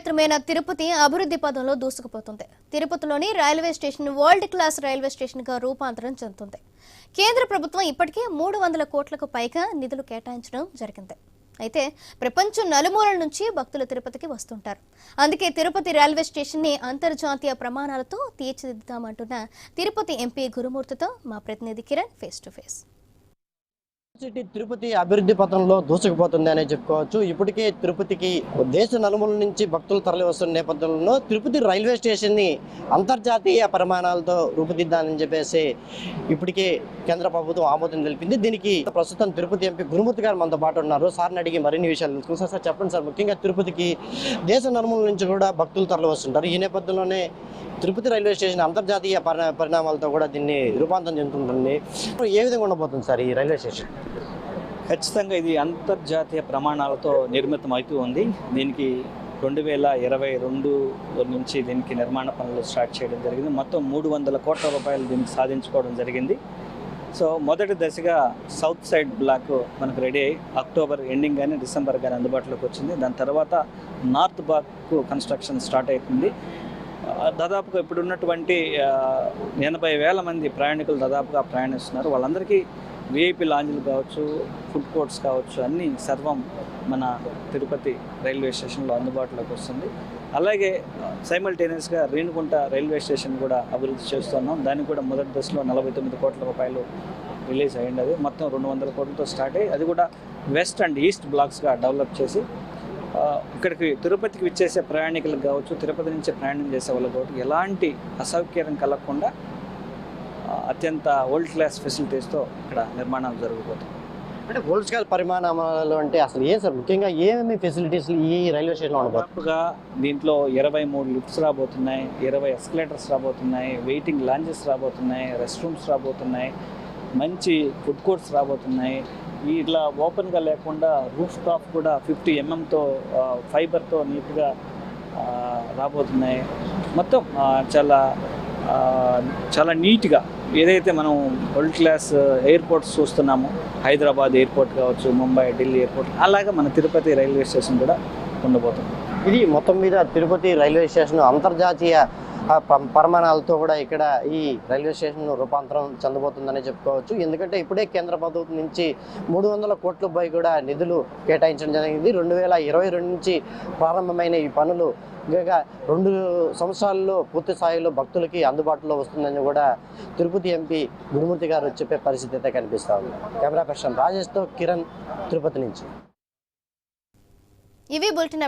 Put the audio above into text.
క్షేత్రమైన తిరుపతి అభివృద్ధి పదంలో దూసుకుపోతుంది. తిరుపతిలోని railway station world class railway స్టేషన్గా రూపాంతరం చెందుతుంది. కేంద్ర ప్రభుత్వం ఇప్పటికే మూడు వందల కోట్లకు పైగా నిధులు కేటాయించడం జరిగింది. అయితే ప్రపంచం నలుమూలల నుంచి భక్తులు తిరుపతికి వస్తుంటారు. అందుకే తిరుపతి రైల్వే స్టేషన్ని అంతర్జాతీయ ప్రమాణాలతో తీర్చిదిద్దామంటున్న తిరుపతి ఎంపీ గురుమూర్తితో మా ప్రతినిధి Kiran face to face city Tirupati అభివృద్ధి పథంలో దూసుకుపోతుంది అనే చెప్పుకోవచ్చు. ఇప్పటికే తిరుపతికి దేశ నలుమూల నుంచి భక్తులు తరలి వస్తున్న నేపథ్యంలో తిరుపతి రైల్వే స్టేషన్ని అంతర్జాతీయ ప్రమాణాలతో రూపుదిద్దాలని చెప్పేసి ఇప్పటికే కేంద్ర ప్రభుత్వం ఆమోదం తెలిపింది. దీనికి ప్రస్తుతం తిరుపతి ఎంపీ గురుమూర్తి గారు మనతో పాటు ఉన్నారు. సార్ని అడిగి మరిన్ని విషయాలు తెలుసుకుందాం. సార్ చెప్పండి సార్. ముఖ్యంగా తిరుపతికి దేశ నలుమూల నుంచి కూడా భక్తులు తరలి వస్తుంటారు ఈ నేపథ్యంలోనే తిరుపతి రైల్వే స్టేషన్ అంతర్జాతీయ పరిణా- పరిణామాలతో కూడా దీన్ని రూపాంతరం చెందుతుంటుంది. ఏ విధంగా ఉండబోతుంది సార్ ఈ రైల్వే స్టేషన్? ఖచ్చితంగా ఇది అంతర్జాతీయ ప్రమాణాలతో నిర్మితం అవుతూ ఉంది. దీనికి రెండు వేల ఇరవై రెండు నుంచి దీనికి నిర్మాణ పనులు స్టార్ట్ చేయడం జరిగింది. మొత్తం మూడు వందల కోట్ల రూపాయలు దీనికి సాధించుకోవడం జరిగింది. సో మొదటి దశగా సౌత్ సైడ్ బ్లాక్ మనకు రెడీ అయ్యి అక్టోబర్ ఎండింగ్ కానీ డిసెంబర్ కానీ అందుబాటులోకి వచ్చింది. దాని తర్వాత నార్త్ బ్లాక్ కన్స్ట్రక్షన్ స్టార్ట్ అవుతుంది దాదాపుగా ఇప్పుడు ఉన్నటువంటి ఎనభై వేల మంది ప్రయాణికులు దాదాపుగా ప్రయాణిస్తున్నారు. వాళ్ళందరికీ విఐపి లాంజ్లు కావచ్చు ఫుడ్ కోర్ట్స్ కావచ్చు అన్నీ సర్వం మన తిరుపతి రైల్వే స్టేషన్లో అందుబాటులోకి వస్తుంది. అలాగే సైమల్టేనియస్గా రేణుకుంట రైల్వే స్టేషన్ కూడా అభివృద్ధి చేస్తున్నాం దానికి కూడా మొదటి దశలో నలభై తొమ్మిది కోట్ల రూపాయలు రిలీజ్ అయ్యింది అది మొత్తం రెండు వందల కోట్లతో స్టార్ట్ అయ్యి అది కూడా వెస్ట్ అండ్ ఈస్ట్ బ్లాక్స్గా డెవలప్ చేసి ఇక్కడికి తిరుపతికి విచ్చేసే ప్రయాణికులకు కావచ్చు తిరుపతి నుంచి ప్రయాణం చేసే వాళ్ళకి కావచ్చు ఎలాంటి అసౌకర్యం కలగకుండా అత్యంత ఓల్డ్ క్లాస్ ఫెసిలిటీస్తో ఇక్కడ నిర్మాణాలు జరగబోతుంది అంటే వరల్డ్ స్కేల్ పరిమాణాలు అంటే అసలు ఏం సార్? ముఖ్యంగా ఏమేమి ఫెసిలిటీస్ ఈ రైల్వే స్టేషన్లో ఉండబోతుంది దాదాపుగా దీంట్లో ఇరవై మూడు లిఫ్ట్స్ రాబోతున్నాయి ఇరవై ఎస్కలేటర్స్ రాబోతున్నాయి వెయిటింగ్ లాంజెస్ రాబోతున్నాయి రెస్ట్ రూమ్స్ రాబోతున్నాయి మంచి ఫుడ్ కోర్ట్స్ రాబోతున్నాయి. ఇట్లా ఓపెన్గా లేకుండా రూఫ్ టాప్ కూడా ఫిఫ్టీ ఎంఎంతో ఫైబర్తో నీట్గా రాబోతున్నాయి. మొత్తం చాలా చాలా నీట్గా ఏదైతే మనం వరల్డ్ క్లాస్ ఎయిర్పోర్ట్స్ చూస్తున్నామో హైదరాబాద్ ఎయిర్పోర్ట్ కావచ్చు ముంబై ఢిల్లీ ఎయిర్పోర్ట్ అలాగే మన తిరుపతి రైల్వే స్టేషన్ కూడా ఉండబోతుంది. ఇది మొత్తం మీద తిరుపతి రైల్వే స్టేషన్ అంతర్జాతీయ పరిమాణాలతో కూడా ఇక్కడ ఈ రైల్వే స్టేషన్ రూపాంతరం చెందబోతుందని చెప్పుకోవచ్చు. ఎందుకంటే ఇప్పుడే కేంద్ర ప్రభుత్వం నుంచి మూడు వందల కోట్ల పై కూడా నిధులు కేటాయించడం జరిగింది. రెండు వేల ఇరవై రెండు నుంచి ప్రారంభమైన ఈ పనులు ఇంకా రెండు సంవత్సరాల్లో పూర్తి స్థాయిలో భక్తులకి అందుబాటులో వస్తుందని కూడా తిరుపతి ఎంపీ గురుమూర్తి గారు చెప్పే పరిస్థితి అయితే కనిపిస్తా ఉంది. కెమెరా పర్సన్ రాజేష్తో కిరణ్ తిరుపతి నుంచి. ఇవి బులెటిన్